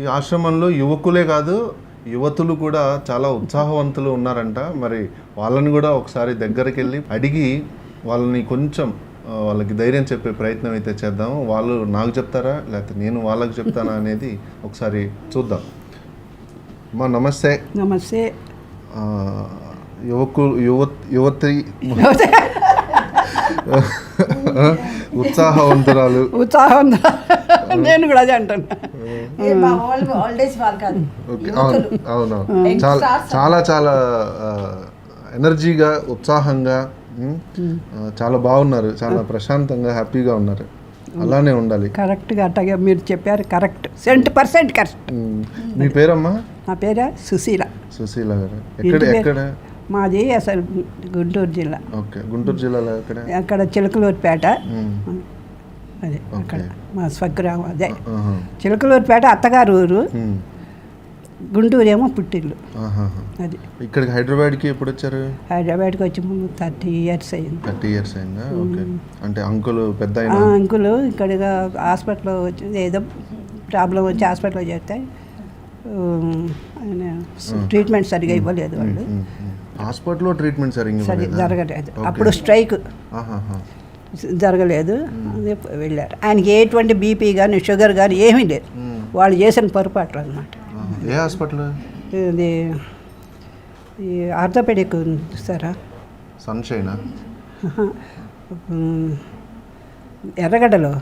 ఈ ఆశ్రమంలో యువకులే కాదు యువతులు కూడా చాలా ఉత్సాహవంతులు ఉన్నారంట. మరి వాళ్ళని కూడా ఒకసారి దగ్గరికి వెళ్ళి అడిగి వాళ్ళని కొంచెం వాళ్ళకి ధైర్యం చెప్పే ప్రయత్నం అయితే చేద్దాం. వాళ్ళు నాకు చెప్తారా లేకపోతే నేను వాళ్ళకి చెప్తానా అనేది ఒకసారి చూద్దాం. అమ్మా నమస్తే. నమస్తే. యువకు యువ యువతి. ఉత్సాహవంతురాలు. ఉత్సాహం. నేను కూడా అదే అవును చాలా చాలా ఎనర్జీగా ఉత్సాహంగా చాలా బాగున్నారు. చాలా ప్రశాంతంగా హ్యాపీగా ఉన్నారు. అలానే ఉండాలి. కరెక్ట్గా అట్టగా మీరు చెప్పారు కరెక్ట్. Cent percent correct. మీ పేరమ్మా? నా పేరు సుశీల. సుశీల గారు. ఎక్కడ ఎక్కడ? మాది అసలు గుంటూరు జిల్లా. ఓకే గుంటూరు జిల్లాలో ఎక్కడ? అక్కడ చిలకలూరుపేట. అదే అక్కడ మా స్వగ్రామం అదే చిలకలూరుపేట అత్తగారు ఊరు. గుంటూరు ఏమో పుట్టిల్లు. అది. ఇక్కడికి హైదరాబాద్కి ఎప్పుడు వచ్చారు హైదరాబాద్కి వచ్చి థర్టీ ఇయర్స్ అయింది థర్టీ ఇయర్స్ అయిందా? ఓకే. అంటే అంకుల్ పెద్ద అంకులు ఇక్కడిగా హాస్పిటల్లో వచ్చి ఏదో ప్రాబ్లం వచ్చి హాస్పిటల్లో చేస్తే ట్రీట్మెంట్ సరిగా ఇవ్వలేదు వాళ్ళు. హాస్పిటల్లో ట్రీట్మెంట్ సరిగ్గా సరి ఇవ్వలేదా? జరగలేదు. అప్పుడు స్ట్రైక్. జరగలేదు. వెళ్ళారు. ఆయనకి ఎటువంటి బీపీ కానీ షుగర్ కానీ ఏమీ లేదు. ఉమ్. వాళ్ళు చేసిన పొరపాట్లు అనమాట ఆహా. ఏ హాస్పిటల్? ఇది ఈ ఆర్థోపెడిక్ చూస్తారా సన్షైనా? ఉమ్, ఎర్రగడ్డలో.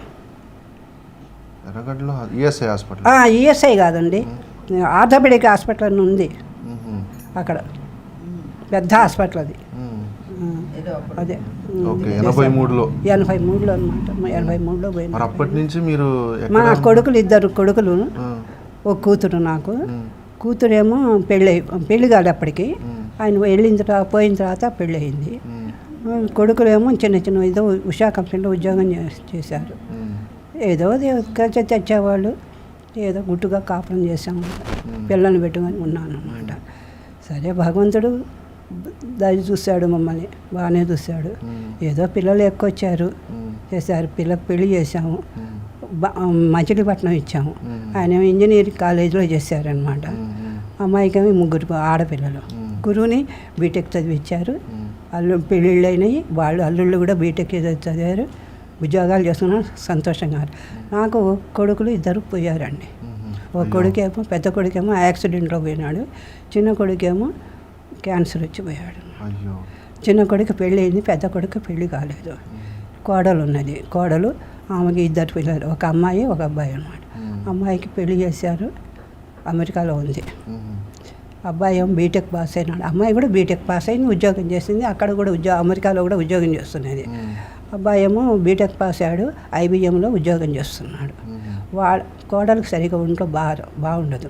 ఎర్రగడ్డలో ఈఎస్ఐ హాస్పిటల్. ఈఎస్ఐ కాదండి. ఆర్థోపెడిక్ హాస్పిటల్ ఉంది. అక్కడ. పెద్ద హాస్పిటల్ అది మ్మ్. ఉమ్, ఏదో అప్పుడు అదే. ఓకే ఎనభై మూడులో. ఎనభై మూడులో అనమాట ఎనభై మూడులో మరి పోయింది అప్పటి నుంచి మీరు మా కొడుకులు ఇద్దరు కొడుకులు. ఒక కూతురు నాకు. కూతురేమో పెళ్ళి పెళ్ళి కాదు అప్పటికి. ఆయన వెళ్ళిన తర్వాత పోయిన తర్వాత పెళ్ళి అయింది. కొడుకులేమో చిన్న చిన్న ఏదో ఉషా కంపెనీలో ఉద్యోగం చే- చేశారు. ఏదో ఖర్చు తెచ్చేవాళ్ళు ఏదో గుట్టుగా కాపురం చేసాము పిల్లల్ని పెట్టుకొని ఉన్నాను అనమాట సరే భగవంతుడు దయ చూశాడు మమ్మల్ని. బాగానే చూశాడు. ఏదో పిల్లలు ఎక్కువ వచ్చారు. చేశారు. పిల్లకి పెళ్ళి చేశాము. మచిలీపట్నం ఇచ్చాము. ఆయన ఇంజనీరింగ్ కాలేజీలో చేశారనమాట మ్మ్. అమ్మాయికేమో ముగ్గురు ఆడపిల్లలు. గురువుని బీటెక్ చదివించారు. అల్లు పెళ్ళిళ్ళు అయినాయి వాళ్ళు అల్లుళ్ళు కూడా బీటెక్ చదివారు. ఉద్యోగాలు చేస్తున్నారు. సంతోషంగా. నాకు కొడుకులు ఇద్దరు పోయారండి. ఒక కొడుకేమో పెద్ద కొడుకేమో యాక్సిడెంట్లో పోయినాడు. చిన్న కొడుకేమో క్యాన్సర్ వచ్చి పోయాడు. అయ్యో. చిన్న కొడుకు పెళ్ళి అయింది పెద్ద కొడుకు పెళ్ళి కాలేదు. కోడలు ఉన్నది. కోడలు ఆమెకి ఇద్దరు పిల్లలు ఒక అమ్మాయి ఒక అబ్బాయి అన్నమాట. మ్మ్. అమ్మాయికి పెళ్ళి చేశారు అమెరికాలో ఉంది. అబ్బాయి ఏమో బీటెక్ పాస్ అయినాడు. అమ్మాయి కూడా బీటెక్ పాస్ అయింది ఉద్యోగం చేసింది అక్కడ కూడా ఉద్యోగం అమెరికాలో కూడా ఉద్యోగం చేస్తున్నది. అబ్బాయి ఏమో బీటెక్ పాస్ అయ్యాడు ఐబిఎంలో ఉద్యోగం చేస్తున్నాడు. వా కోడలకు సరిగా ఒంట్లో బాగా బాగుండదు.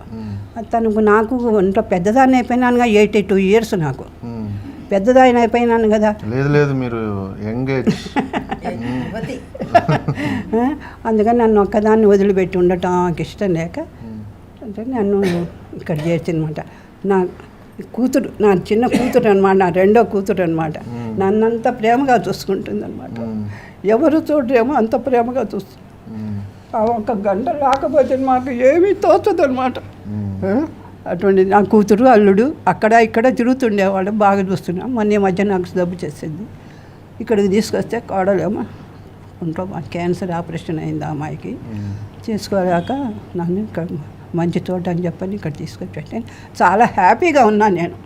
తనకు నాకు ఒంట్లో పెద్దదాన్ని అయిపోయినానుగా ఎయిటీ టూ ఇయర్స్ నాకు. మ్మ్. పెద్దదాన్ని అయిపోయినాను కదా. లేదు లేదు మీరు అందుకని నన్ను ఒక్కదాన్ని వదిలిపెట్టి ఉండటం నాకు ఇష్టం లేక అంటే నన్ను ఇక్కడ చేర్చిందన్నమాట. నా కూతురు నా చిన్న కూతురు అనమాట నా రెండో కూతురు అనమాట నన్నంత ప్రేమగా చూసుకుంటుంది అనమాట ఎవరు చూడరేమో అంత ప్రేమగా చూస్తుంది ఆ ఒక్క గంట రాకపోతే మాకు ఏమీ తోచదు అనమాట అటువంటి నా కూతురు అల్లుడు అక్కడ ఇక్కడ తిరుగుతుండేవాడు బాగా చూస్తున్నా. మొన్న ఈ మధ్య నాకు జబ్బు చేసింది. ఇక్కడికి తీసుకొస్తే కోడలేమో ఒంట్లో మా క్యాన్సర్ ఆపరేషన్ అయింది ఆ అమ్మాయికి. చేసుకోలేక నన్ను ఇక్కడ మంచి చోట అని చెప్పని ఇక్కడ తీసుకొచ్చి పెట్టాను. చాలా హ్యాపీగా ఉన్నాను నేను.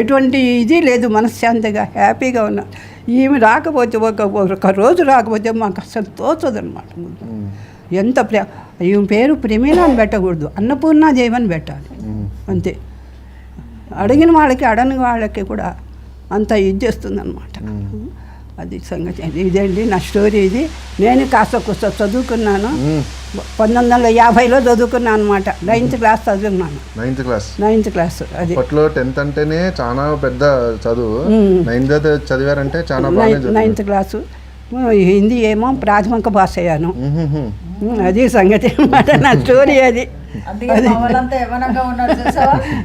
ఎటువంటి ఇది లేదు మనశ్శాంతిగా హ్యాపీగా ఉన్నా. ఈమె రాకపోతే ఒక ఒక రోజు రాకపోతే మాకు అసలు తోచదు అనమాట ఎంత ప్రే ఈమె పేరు ప్రేమీల అని పెట్టకూడదు. అన్నపూర్ణాదేవి అని పెట్టాలి. అంతే. అడిగిన వాళ్ళకి అడని వాళ్ళకి కూడా అంత ఇది చేస్తుంది అనమాట అది సంగతి. ఇదండి నా స్టోరీ ఇది. నేను కాస్త కూస్త చదువుకున్నాను. పంతొమ్మిది వందల యాభైలో చదువుకున్నాను అనమాట నైన్త్ క్లాస్ చదువుకున్నాను. Ninth class. నైన్త్ క్లాస్ అది. అప్పట్లో టెన్త్ అంటేనే చాలా పెద్ద చదువు. నైన్త్ చదివారంటే చాలా నైన్త్ క్లాసు. హిందీ ఏమో ప్రాథమిక భాష అయ్యాను. అది సంగతి అన్నమాట నా స్టోరీ అది.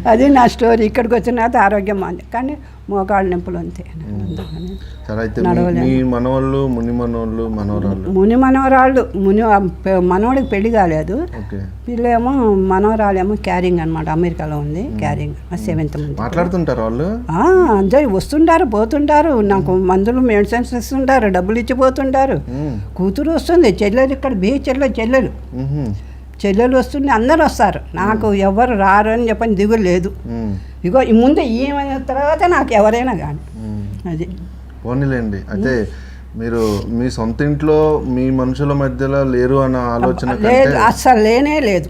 అది నా స్టోరీ. ఇక్కడికి వచ్చిన తర్వాత ఆరోగ్యం కానీ మోకాళ్ళ నొప్పులు అంతే. మనవాళ్ళు ముని మనవాళ్ళు మనవరాళ్ళు? ముని మనవరాళ్ళు ముని మనవడికి పెళ్ళి కాలేదు. వీళ్ళేమో మనవరాలేమో క్యారింగ్ అనమాట అమెరికాలో ఉంది క్యారింగ్ సెవెంత్ మంత్ మాట్లాడుతుంటారు వాళ్ళు? అందరూ వస్తుంటారు పోతుంటారు. నాకు మందులు మెడిసిన్స్ ఇస్తుంటారు డబ్బులు ఇచ్చిపోతుంటారు మ్మ్. కూతురు వస్తుంది చెల్లెలు ఇక్కడ బీ చెల్లెలు. చెల్లెలు. చెల్లెలు వస్తుంది అందరు వస్తారు. నాకు ఎవరు రారు అని చెప్పని దిగులు లేదు. ఇగో ఈ ముందు ఈమెన తర్వాత నాకు ఎవరైనా కానీ. అది. పోనీలేండి. అయితే మీరు మీ సొంత ఇంట్లో మీ మనుషుల మధ్యలో లేరు అన్న ఆలోచన లేదు అస్సలు లేనే లేదు.